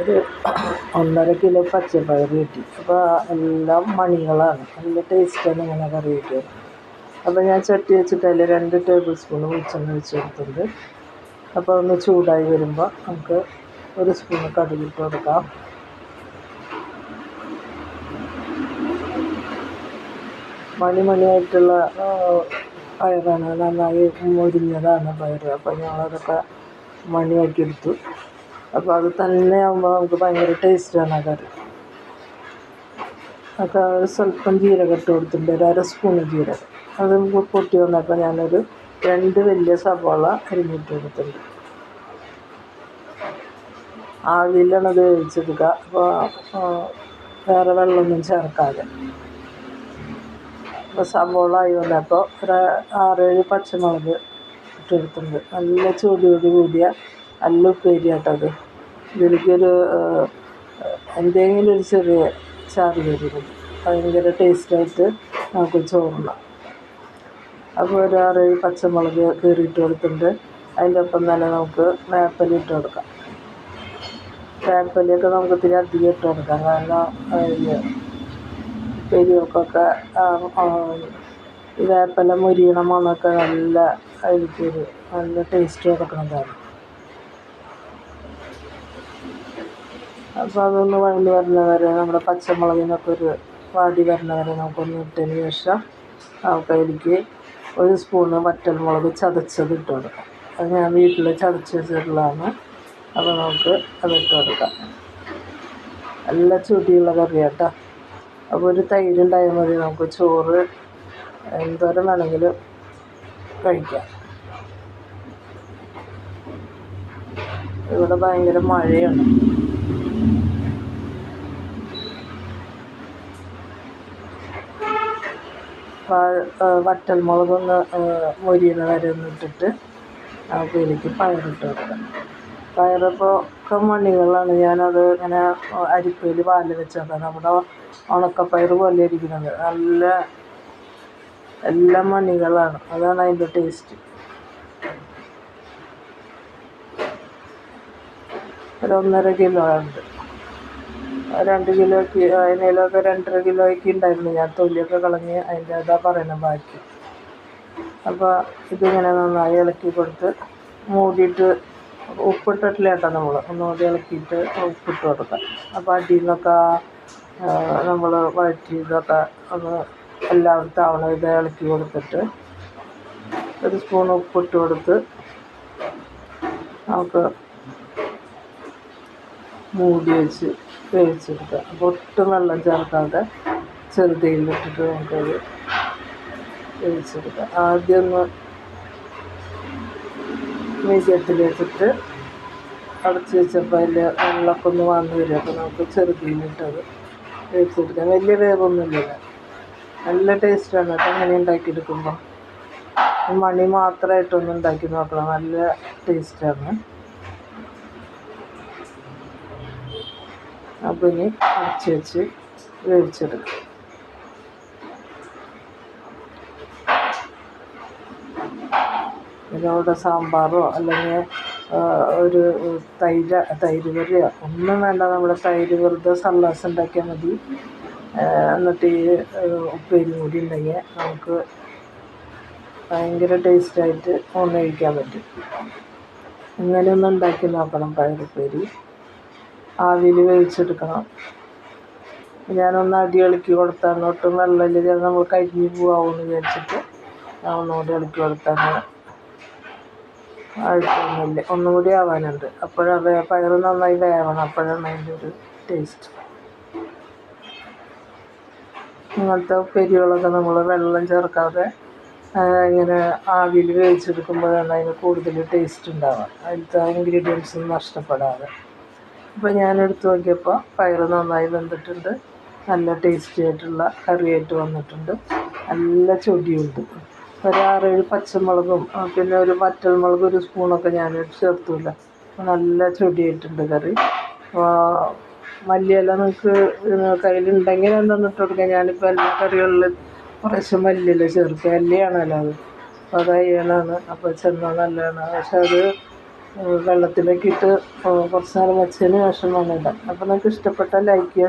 ഒരു ഒന്നര കിലോ പച്ചപ്പയർ കിട്ടി. അപ്പോൾ എല്ലാം മണികളാണ്. നല്ല ടേസ്റ്റാണ് ഇങ്ങനെ കറി കിട്ടിയത്. അപ്പോൾ ഞാൻ ചട്ടി വെച്ചിട്ട് അതിൽ രണ്ട് ടേബിൾ സ്പൂൺ വെളിച്ചെണ്ണ ഒഴിച്ച് കൊടുത്തിട്ടുണ്ട്. അപ്പോൾ ഒന്ന് ചൂടായി വരുമ്പോൾ നമുക്ക് ഒരു സ്പൂൺ കടുകിട്ട് കൊടുക്കാം. മണി മണിയായിട്ടുള്ള ആ, പയറാണ്. നന്നായി മുരിഞ്ഞതാണ് പയർ അപ്പോൾ ഞങ്ങളതൊക്കെ മണിയാക്കി എടുത്തു. അപ്പോൾ അത് തന്നെ ആകുമ്പോൾ നമുക്ക് ഭയങ്കര ടേസ്റ്റാണ് കറി അപ്പോൾ സ്വല്പം ജീരകം ഇട്ട് കൊടുത്തിട്ടുണ്ട് ഒരു അര സ്പൂൺ ജീരകം. അത് പൊട്ടി വന്നപ്പോൾ ഞാനൊരു രണ്ട് വലിയ സവാള അരിഞ്ഞിട്ട് കൊടുത്തിട്ടുണ്ട്. ആവിയിലാണ് അത് വേവിച്ചെടുക്കുക. അപ്പോൾ വേറെ വെള്ളമൊന്നും ചേർക്കാതെ. അപ്പോൾ സവോള ആയി വന്നപ്പോൾ ഒരു ആറേഴ് പച്ചമുളക് ഇട്ടെടുത്തിട്ടുണ്ട് നല്ല ചൂടോട് കൂടിയ നല്ല ഉപ്പേരി ഏഹ്, എന്തെങ്കിലും ഒരു ചെറിയ ചാറ് മതി ഭയങ്കര ടേസ്റ്റായിട്ട് നമുക്ക് ചോറുണ്ണാം. അപ്പോൾ ഒരു ആറേഴ് പച്ചമുളക് കീറിയിട്ട് കൊടുത്തിട്ടുണ്ട്. അതിന്റെ ഒപ്പം തന്നെ നമുക്ക് വേപ്പല ഇട്ട് കൊടുക്കാം. വേപ്പലയൊക്കെ നമുക്ക് ഇത്തിരി അധികം ഇട്ട് കൊടുക്കാം. കാരണം ഈ വേപ്പല മുരിയണ മണമൊക്കെ നല്ല അതിലേക്കൊരു നല്ല ടേസ്റ്റ് കൊടുക്കുന്നതാണ്. അപ്പോൾ അതൊന്ന് വഴണ്ട് വരുന്ന വരെ നമ്മുടെ പച്ചമുളകിനൊക്കെ ഒരു വാടി വരുന്ന വരെ നമുക്കൊന്ന് ഇട്ടതിന് ശേഷം നമുക്ക് അതിലേക്ക് ഒരു സ്പൂണ് വറ്റൽമുളക് ചതച്ചത് ഇട്ട് കൊടുക്കാം. അത് ഞാൻ വീട്ടിൽ ചതച്ച് വെച്ചിട്ടുള്ളതാണ്. അപ്പോൾ നമുക്ക് അത് ഇട്ട് കൊടുക്കാം. നല്ല ചുടിയുള്ള കറിയാട്ടോ. അപ്പോൾ ഒരു തൈര് ഉണ്ടായാൽ മതി. നമുക്ക് ചോറ് എന്തോരം വേണമെങ്കിലും കഴിക്കാം. ഇവിടെ ഭയങ്കര മഴയാണ്. വറ്റൽ മുളകൊന്ന് മൊരിയുന്ന വരെ ഒന്ന് ഇട്ടിട്ട് അതിലേക്ക് പയറിട്ട് കൊടുക്കാം പയറിപ്പോൾ ഒക്കെ ഞാനത് ഇങ്ങനെ അരിപ്പയിൽ പാൽ വെച്ചൊക്കെ. നമ്മുടെ ഉണക്കപ്പയർ പോലെ ഇരിക്കുന്നത്. നല്ല എല്ലാ മണികളാണ് അതാണ് അതിന്റെ ടേസ്റ്റ്. ഒരു ഒന്നര കിലോ ഉണ്ട് രണ്ട് കിലോയ്ക്ക് അതിനൊക്കെ രണ്ടര കിലോയ്ക്ക് ഉണ്ടായിരുന്നു. ഞാൻ തൊലിയൊക്കെ കളഞ്ഞ് അതിന്റെ അതാ പറയുന്നത് ബാക്കി. അപ്പോൾ ഇതിങ്ങനെ നന്നായി ഇളക്കി കൊടുത്ത് മൂടിയിട്ട് ഉപ്പിട്ടിട്ടില്ല കേട്ടോ നമ്മൾ ഒന്നുകൂടി ഇളക്കിയിട്ട് ഉപ്പിട്ട് കൊടുക്കാം. അപ്പോൾ അടിയിൽ നിന്നൊക്കെ നമ്മൾ വഴറ്റിയതൊക്കെ ഒന്ന് എല്ലായിടത്തും ആവണം ഇത് ഇളക്കി കൊടുത്തിട്ട് ഒരു സ്പൂൺ ഉപ്പിട്ട് കൊടുത്ത് നമുക്ക് മൂടി വെച്ച് വേവിച്ചെടുക്കുക. അപ്പോൾ ഒട്ടും വെള്ളം ചേർക്കാതെ ചെറുതീയിലിട്ടിട്ട് നമുക്കത് വേവിച്ചെടുക്കുക ആദ്യം ഒന്ന് മീഡിയത്തിൽ വെച്ചിട്ട് അടച്ച് വെച്ചപ്പോൾ അതിൽ വെള്ളമൊക്കെ ഒന്ന് വന്നു വരും. അപ്പോൾ നമുക്ക് ചെറുതീയിലിട്ടത് വേവിച്ചെടുക്കാം. വലിയ വേവൊന്നുമില്ല. നല്ല ടേസ്റ്റാണ് കേട്ടോ അങ്ങനെ ഉണ്ടാക്കിയെടുക്കുമ്പോൾ മണി മാത്രമായിട്ടൊന്ന് ഉണ്ടാക്കി നോക്കണം. നല്ല ടേസ്റ്റാണ് അപ്പോൾ ഇനി അടച്ച് വെച്ച് വേവിച്ചെടുക്കും. ഇതിനോട് സാമ്പാറോ അല്ലെങ്കിൽ ഒരു തൈര് തൈര് കറിയോ? ഒന്നും വേണ്ട. നമ്മുടെ തൈര് വെറുതെ സല്ലാസ് ഉണ്ടാക്കിയാൽ മതി. എന്നിട്ട് ഈ ഉപ്പേരി കൂടി ഉണ്ടെങ്കിൽ നമുക്ക് ഭയങ്കര ടേസ്റ്റായിട്ട് ഊണ് കഴിക്കാൻ പറ്റും. ഇങ്ങനെ ഒന്ന് ഉണ്ടാക്കി നോക്കണം പയറുപ്പേരി. ആവിയിൽ വേവിച്ചെടുക്കണം ഞാനൊന്ന് അടി ഇളക്കി കൊടുത്താൽ ഒട്ടും വെള്ളമില്ല. നമ്മൾ കരിഞ്ഞ് എന്ന് വിചാരിച്ചിട്ട് ഞാൻ ഒന്നുകൂടി ഇളക്കി കൊടുത്താൽ ആയിട്ടൊന്നുമില്ല ഒന്നും കൂടി ആവാനുണ്ട്. അപ്പോഴത് പയർ നന്നായി വേവണം. അപ്പോഴാണ് അതിന്റെ ഒരു ടേസ്റ്റ് ഇങ്ങനത്തെ ഉപ്പേരികളൊക്കെ നമ്മൾ വെള്ളം ചേർക്കാതെ ഇങ്ങനെ ആവിയിൽ വേവിച്ചെടുക്കുമ്പോഴാണ് അതിന് കൂടുതൽ ടേസ്റ്റ് ഉണ്ടാവുക. അതിലത്തെ ഇൻഗ്രീഡിയൻസ് നഷ്ടപ്പെടാതെ. അപ്പോൾ ഞാൻ എടുത്ത് നോക്കിയപ്പോൾ പയർ നന്നായി വെന്തിട്ടുണ്ട്. നല്ല ടേസ്റ്റി ആയിട്ടുള്ള കറിയായിട്ട് വന്നിട്ടുണ്ട്. നല്ല ചൊടിയുണ്ട്. ഒരു ആറേഴ് പച്ചമുളകും പിന്നെ ഒരു വറ്റൽമുളക് ഒരു സ്പൂണൊക്കെ ഞാൻ ചേർത്തില്ല. നല്ല ചൊടിയായിട്ടുണ്ട് കറി. മല്ലിയില നിങ്ങൾക്ക് കയ്യിലുണ്ടെങ്കിൽ എന്താണെന്ന് ഇട്ട് കൊടുക്കുക ഞാനിപ്പോൾ എല്ലാ കറികളിലും കുറച്ച് മല്ലിയില ചേർക്കുക അല്ലിയാണല്ലോ അത്. അപ്പോൾ അത് അയ്യണാണ് അപ്പോൾ ചെന്നാൽ നല്ലതാണ്. പക്ഷെ അത് വെള്ളത്തിലേക്ക് ഇട്ട് കുറച്ച് നേരം വെച്ചതിന് ശേഷം വേണം ഇടാൻ അപ്പോൾ നിങ്ങൾക്ക് ഇഷ്ടപ്പെട്ടാൽ ലൈക്ക് ചെയ്യുക